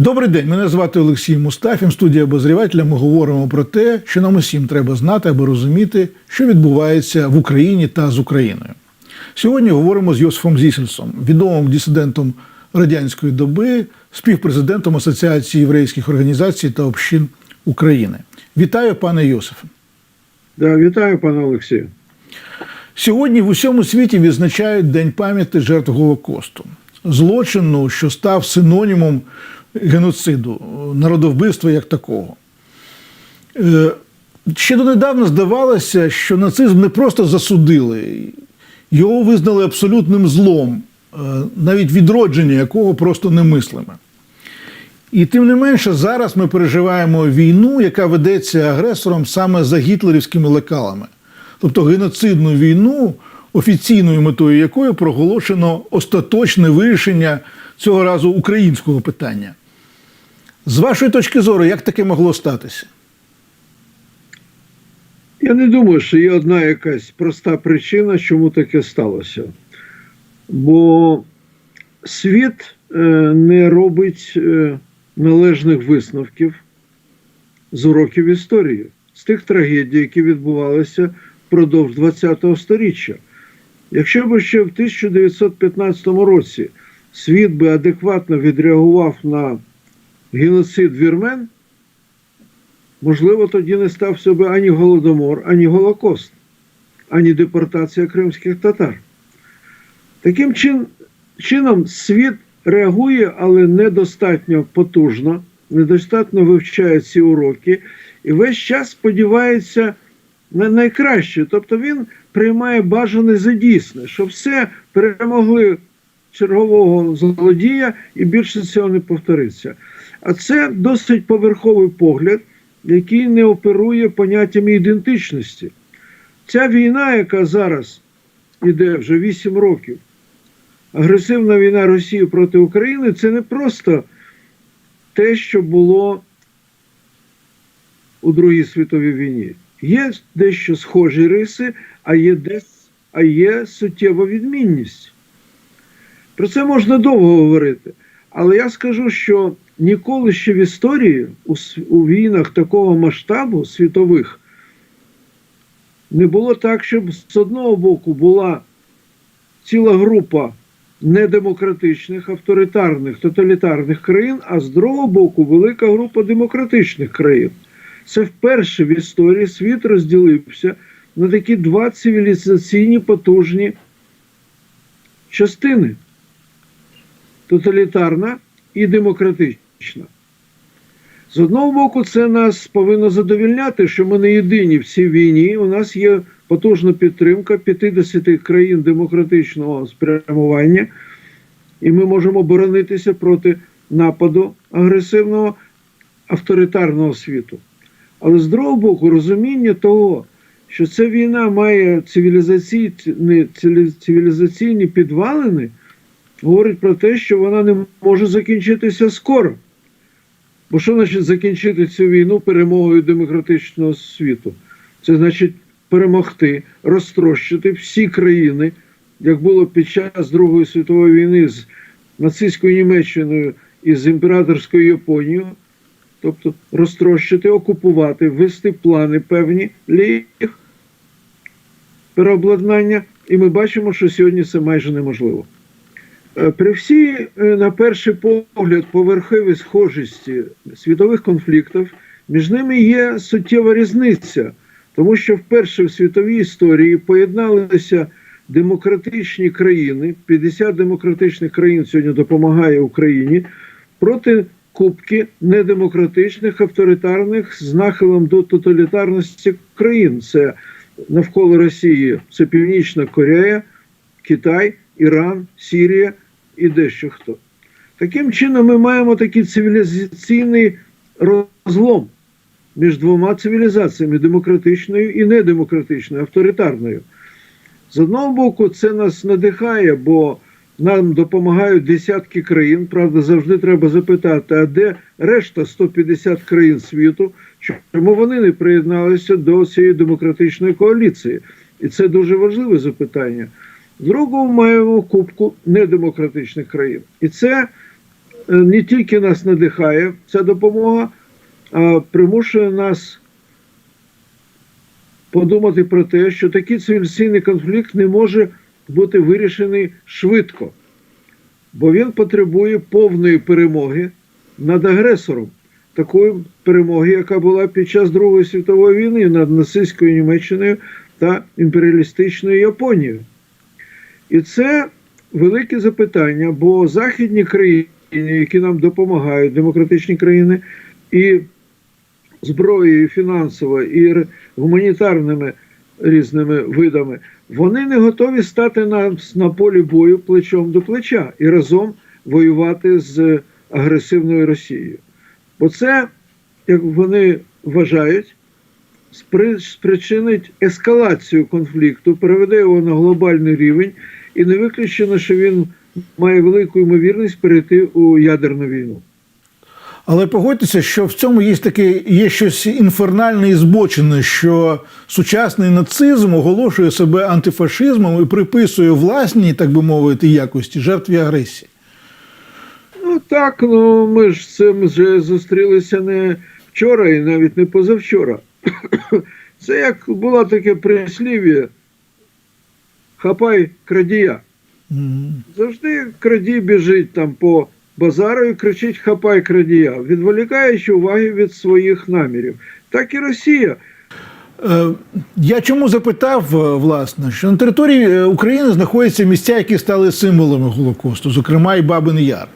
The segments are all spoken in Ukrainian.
Добрий день, мене звати Олексій Мустафін. Студія обозрівателя. Ми говоримо про те, що нам усім треба знати, аби розуміти, що відбувається в Україні та з Україною. Сьогодні говоримо з Йосифом Зісельсом, відомим дисидентом радянської доби, співпрезидентом Асоціації єврейських організацій та общин України. Вітаю, пане Йосифе. Да, вітаю, пане Олексію. Сьогодні в усьому світі відзначають День пам'яті жертв Голокосту, злочину, що став синонімом геноциду, народовбивства як такого. Е, Ще донедавна здавалося, що нацизм не просто засудили, його визнали абсолютним злом, е, навіть відродження якого просто немислиме. І тим не менше, зараз ми переживаємо війну, яка ведеться агресором саме за гітлерівськими лекалами, тобто геноцидну війну, офіційною метою якої проголошено остаточне вирішення цього разу українського питання. З вашої точки зору, як таке могло статися? Я не думаю, що є одна якась проста причина, чому таке сталося. Бо світ е, не робить е, належних висновків з уроків історії, з тих трагедій, які відбувалися впродовж ХХ століття. Якщо б ще в 1915 році світ би адекватно відреагував на геноцид вірмен, можливо, тоді не стався би ані Голодомор, ані Голокост, ані депортація кримських татар. Таким чин, чином світ реагує, але недостатньо потужно, недостатньо вивчає ці уроки і весь час сподівається на найкраще. Тобто він приймає бажане за дійсне, що все перемогли чергового злодія і більше цього не повториться. А це досить поверховий погляд, який не оперує поняттями ідентичності. Ця війна, яка зараз іде вже 8 років, агресивна війна Росії проти України, це не просто те, що було у Другій світовій війні. Є дещо схожі риси, а є, десь, а є суттєва відмінність. Про це можна довго говорити. Але я скажу, що ніколи ще в історії у, у війнах такого масштабу світових не було так, щоб з одного боку була ціла група недемократичних, авторитарних, тоталітарних країн, а з другого боку велика група демократичних країн. Це вперше в історії світ розділився на такі два цивілізаційні потужні частини тоталітарна і демократична. З одного боку, це нас повинно задовільняти, що ми не єдині в цій війні. У нас є потужна підтримка 50 країн демократичного спрямування, і ми можемо боронитися проти нападу агресивного авторитарного світу. Але з другого боку, розуміння того, що ця війна має цивілізаційні, цивілізаційні підвалини, говорить про те, що вона не може закінчитися скоро. Бо що значить закінчити цю війну перемогою демократичного світу? Це значить перемогти, розтрощити всі країни, як було під час Другої світової війни з нацистською Німеччиною і з імператорською Японією, тобто розтрощити, окупувати, ввести плани певні для їх переобладнання. І ми бачимо, що сьогодні це майже неможливо. Е, При всій, е, на перший погляд, поверховій схожості світових конфліктів, між ними є суттєва різниця, тому що вперше в світовій історії поєдналися демократичні країни, 50 демократичних країн сьогодні допомагає Україні проти кубки недемократичних, авторитарних з нахилом до тоталітарності країн. Це навколо Росії, це Північна Корея, Китай, Іран, Сірія і дещо хто. Таким чином, ми маємо такий цивілізаційний розлом між двома цивілізаціями демократичною і недемократичною, авторитарною. З одного боку, це нас надихає, бо нам допомагають десятки країн. Правда, завжди треба запитати, а де решта 150 країн світу, чому вони не приєдналися до цієї демократичної коаліції? І це дуже важливе запитання. Другого маємо кубку недемократичних країн. І це е, не тільки нас надихає ця допомога, а примушує нас подумати про те, що такий цивілізаційний конфлікт не може бути вирішений швидко, бо він потребує повної перемоги над агресором. Такої перемоги, яка була під час Другої світової війни над нацистською Німеччиною та імперіалістичною Японією. І це велике запитання, бо західні країни, які нам допомагають, демократичні країни, і зброєю, фінансово, і гуманітарними різними видами, вони не готові стати на, на полі бою плечом до плеча і разом воювати з агресивною Росією. Бо це, як вони вважають, спричинить ескалацію конфлікту, переведе його на глобальний рівень, і не виключено, що він має велику ймовірність перейти у ядерну війну. Але погодьтеся, що в цьому є таке є щось інфернальне і збочене, що сучасний нацизм оголошує себе антифашизмом і приписує власні, так би мовити, якості жертві агресії. Ну так, ну ми ж з цим вже зустрілися не вчора і навіть не позавчора. Це як було таке прислів'я хапай крадія. М. Завжди крадій біжить там по базару і кричить хапай крадія, відволікаючи уваги від своїх намірів. Так і Росія. Е, Я чому запитав, е, власне, що на території е, України знаходяться місця, які стали символами Голокосту, зокрема і Бабин Яр.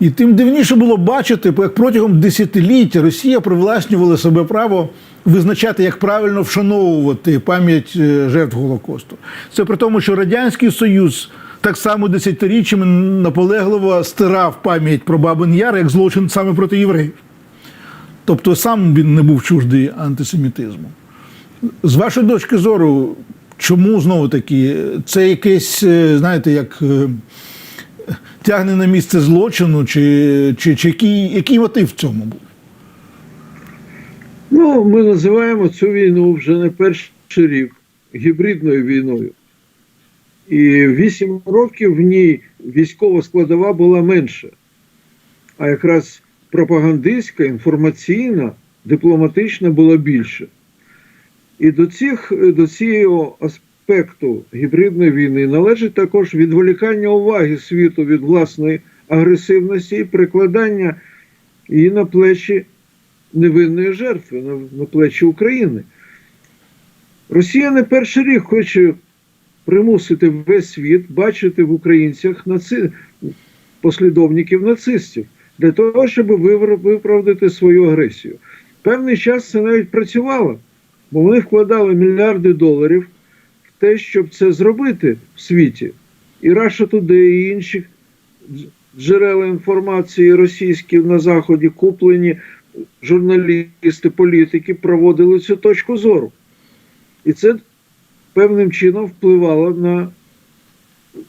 І тим дивніше було бачити, як протягом десятиліть Росія привласнювала себе право визначати, як правильно вшановувати пам'ять е, жертв Голокосту. Це при тому, що Радянський Союз так само десятиріччями наполегливо стирав пам'ять про Бабин Яр як злочин саме проти євреїв. Тобто сам він не був чуждий антисемітизму. З вашої точки зору, чому знову таки це якесь, е, знаєте, як е, тягне на місце злочину, чи, чи, чи який, який мотив в цьому був? Ну, ми називаємо цю війну вже не перший рік гібридною війною. І вісім років в ній військова складова була менша, а якраз пропагандистська, інформаційна, дипломатична була більше. І до, цих, до цього аспекту гібридної війни належить також відволікання уваги світу від власної агресивності і перекладання її на плечі невинної жертви, на, на плечі України. Росія не перший рік хоче примусити весь світ бачити в українцях наци... послідовників нацистів для того, щоб виправдати свою агресію. Певний час це навіть працювало, бо вони вкладали мільярди доларів в те, щоб це зробити в світі. І Russia Today, і інші джерела інформації російські на Заході куплені журналісти, політики проводили цю точку зору. І це певним чином впливало на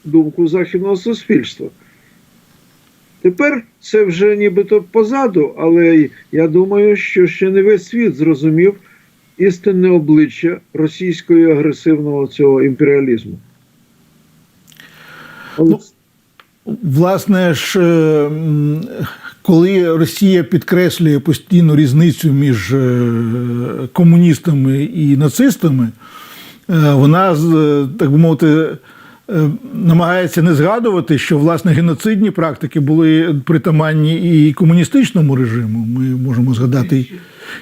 думку західного суспільства. Тепер це вже нібито позаду, але я думаю, що ще не весь світ зрозумів істинне обличчя російського агресивного цього імперіалізму. Але Ну, Власне ж, е, коли Росія підкреслює постійну різницю між е, комуністами і нацистами, е, вона, е, так би мовити, намагається не згадувати, що власне геноцидні практики були притаманні і комуністичному режиму. Ми можемо згадати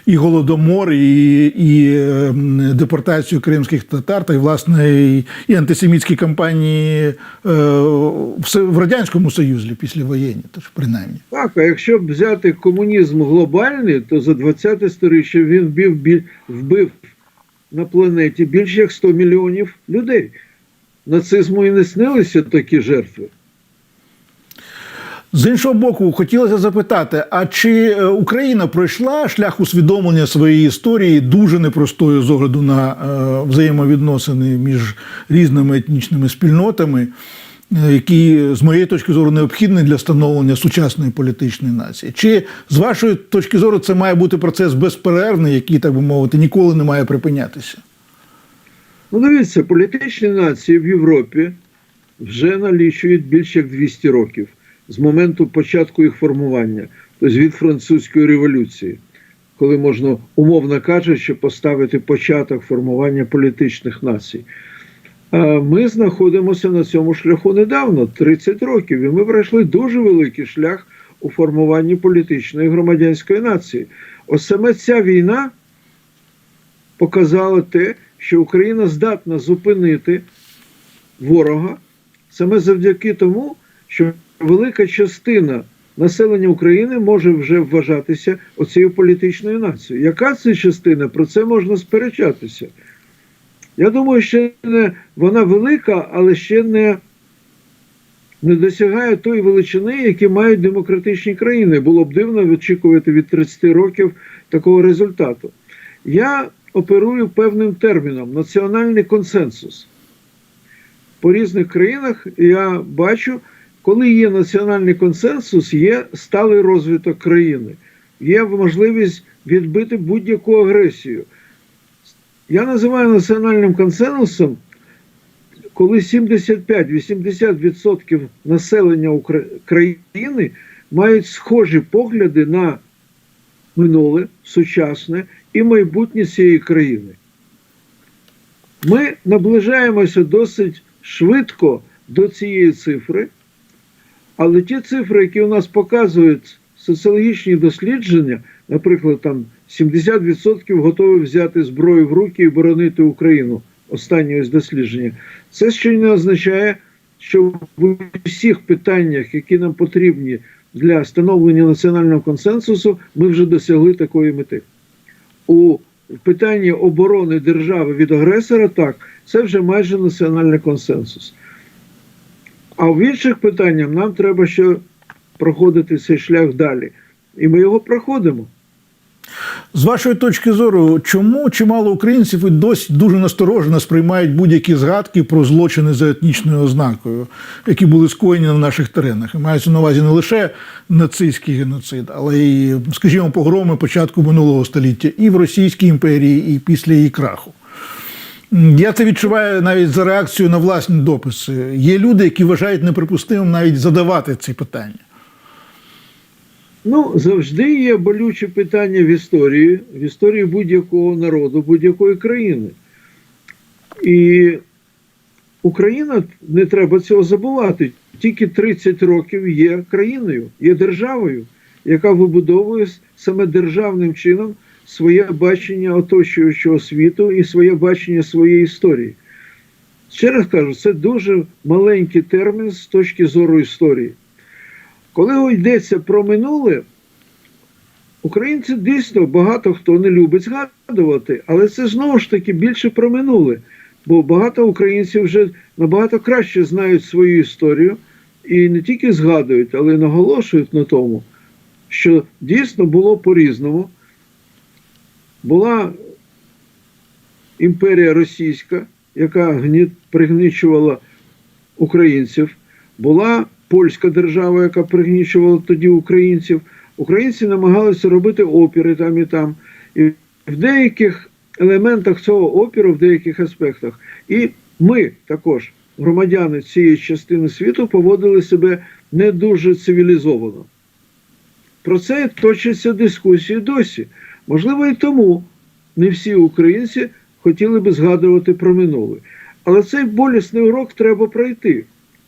і- голодомор, і, і е, депортацію кримських татар, та й власне і, і антисемітські кампанії е, в, радянському союзі післявоєнні, тож принаймні. Так, а якщо б взяти комунізм глобальний, то за 20 сторіччя він вбив, вбив на планеті більше як 100 мільйонів людей. Нацизму і не снилися такі жертви. З іншого боку, хотілося запитати: а чи е, Україна пройшла шлях усвідомлення своєї історії дуже непростою з огляду на е, взаємовідносини між різними етнічними спільнотами, е, які, з моєї точки зору, необхідні для становлення сучасної політичної нації? Чи з вашої точки зору це має бути процес безперервний, який, так би мовити, ніколи не має припинятися? Ну, дивіться, політичні нації в Європі вже налічують більше як 200 років. З моменту початку їх формування, тобто від французької революції, коли можна, умовно кажучи, поставити початок формування політичних націй. Ми знаходимося на цьому шляху недавно, 30 років, і ми пройшли дуже великий шлях у формуванні політичної громадянської нації. Ось саме ця війна показала те, що Україна здатна зупинити ворога саме завдяки тому, що велика частина населення України може вже вважатися оцією політичною нацією. Яка це частина? Про це можна сперечатися. Я думаю, не вона велика, але ще не, не досягає тої величини, які мають демократичні країни. Було б дивно очікувати від 30 років такого результату. Я оперую певним терміном національний консенсус. По різних країнах я бачу, коли є національний консенсус, є сталий розвиток країни, є можливість відбити будь-яку агресію. Я називаю національним консенсусом, коли 75-80% населення країни мають схожі погляди на минуле, сучасне і майбутнє цієї країни. Ми наближаємося досить швидко до цієї цифри, але ті цифри, які у нас показують соціологічні дослідження, наприклад, там 70% готові взяти зброю в руки і боронити Україну. Останнє дослідження. Це ще не означає, що в усіх питаннях, які нам потрібні для становлення національного консенсусу, ми вже досягли такої мети. У питанні оборони держави від агресора, так, це вже майже національний консенсус. А в інших питаннях нам треба ще проходити цей шлях далі. І ми його проходимо. З вашої точки зору, чому чимало українців і досі дуже насторожено сприймають будь-які згадки про злочини за етнічною ознакою, які були скоєні на наших теренах? І мається на увазі не лише нацистський геноцид, але й, скажімо, погроми початку минулого століття і в Російській імперії, і після її краху. Я це відчуваю навіть за реакцію на власні дописи. Є люди, які вважають неприпустимим навіть задавати ці питання. Ну, завжди є болюче питання в історії, в історії будь-якого народу, будь-якої країни. І Україна, не треба цього забувати, тільки 30 років є країною, є державою, яка вибудовує саме державним чином своє бачення оточуючого світу і своє бачення своєї історії. Ще раз кажу, це дуже маленький термін з точки зору історії. Коли йдеться про минуле, українці дійсно багато хто не любить згадувати, але це знову ж таки більше про минуле. Бо багато українців вже набагато краще знають свою історію і не тільки згадують, але й наголошують на тому, що дійсно було по-різному. Була імперія російська, яка гні- пригнічувала українців, була польська держава, яка пригнічувала тоді українців. Українці намагалися робити опіри там і там. І в деяких елементах цього опіру, в деяких аспектах, і ми також, громадяни цієї частини світу, поводили себе не дуже цивілізовано. Про це точаться дискусії досі. Можливо, і тому не всі українці хотіли би згадувати про минуле. Але цей болісний урок треба пройти.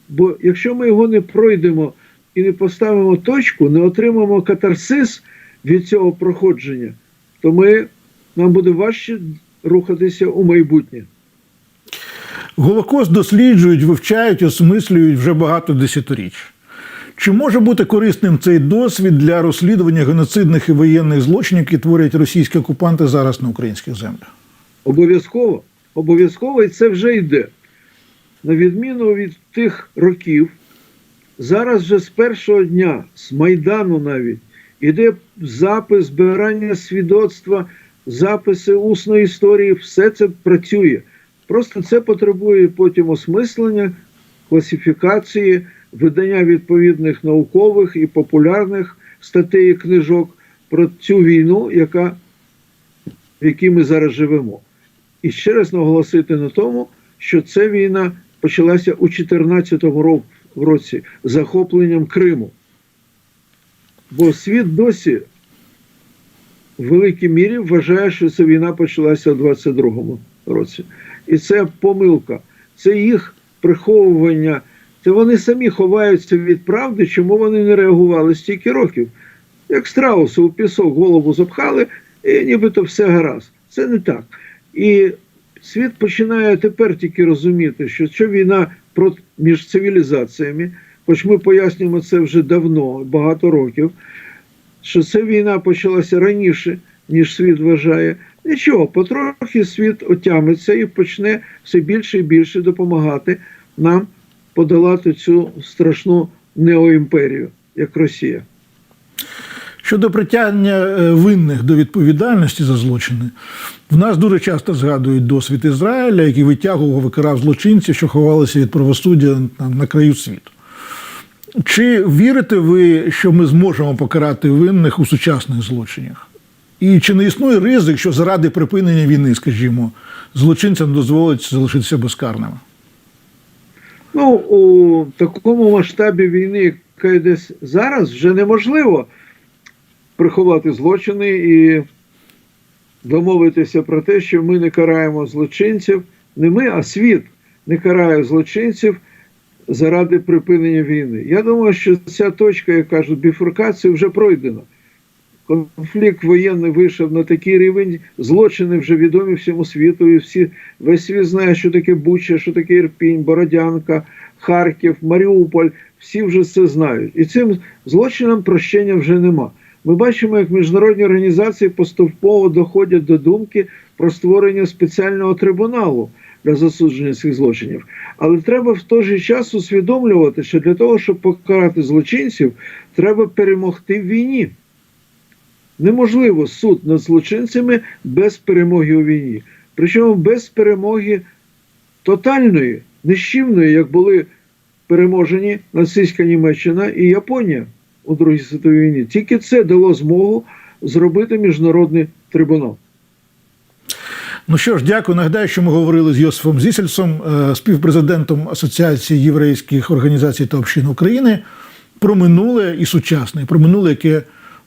Бо якщо ми його не пройдемо і не поставимо точку, не отримаємо катарсис від цього проходження, то ми, нам буде важче рухатися у майбутнє. Голокост досліджують, вивчають, осмислюють вже багато десятиріч. Чи може бути корисним цей досвід для розслідування геноцидних і воєнних злочинів, які творять російські окупанти зараз на українських землях? Обов'язково. Обов'язково і це вже йде. На відміну від тих років, зараз вже з першого дня, з Майдану навіть, іде запис, збирання свідоцтва, записи усної історії, все це працює. Просто це потребує потім осмислення, класифікації, видання відповідних наукових і популярних статей і книжок про цю війну, яка, в якій ми зараз живемо. І ще раз наголосити на тому, що ця війна почалася у 2014 році захопленням Криму. Бо світ досі в великій мірі вважає, що ця війна почалася у 22-му році. І це помилка, це їх приховування. Це вони самі ховаються від правди, чому вони не реагували стільки років. Як страуси у пісок голову запхали, і нібито все гаразд. Це не так. І світ починає тепер тільки розуміти, що це війна між цивілізаціями, хоч ми пояснюємо це вже давно, багато років, що ця війна почалася раніше, ніж світ вважає. Нічого, потрохи світ отямиться і почне все більше і більше допомагати нам подолати цю страшну неоімперію, як Росія. Щодо притягнення е, винних до відповідальності за злочини, в нас дуже часто згадують досвід Ізраїля, який витягував, викарав злочинців, що ховалися від правосуддя на, на краю світу. Чи вірите ви, що ми зможемо покарати винних у сучасних злочинах? І чи не існує ризик, що заради припинення війни, скажімо, злочинцям дозволить залишитися безкарними? Ну, у такому масштабі війни, яка йде зараз, вже неможливо приховати злочини і домовитися про те, що ми не караємо злочинців, не ми, а світ не карає злочинців заради припинення війни. Я думаю, що ця точка, як кажуть, біфуркації вже пройдена. Конфлікт воєнний вийшов на такий рівень, злочини вже відомі всьому світу, і всі весь світ знає, що таке Буча, що таке Ірпінь, Бородянка, Харків, Маріуполь. Всі вже це знають. І цим злочинам прощення вже нема. Ми бачимо, як міжнародні організації поступово доходять до думки про створення спеціального трибуналу для засудження цих злочинів. Але треба в той же час усвідомлювати, що для того, щоб покарати злочинців, треба перемогти в війні. Неможливо суд над злочинцями без перемоги у війні. Причому без перемоги тотальної, нищівної, як були переможені нацистська Німеччина і Японія у Другій світовій війні. Тільки це дало змогу зробити міжнародний трибунал. Ну що ж, дякую. Нагадаю, що ми говорили з Йосифом Зісельсом, е, співпрезидентом Асоціації єврейських організацій та общин України, про минуле і сучасне, про минуле, яке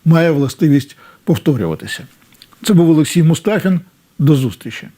має властивість повторюватися. Це був Олексій Мустафін. До зустрічі.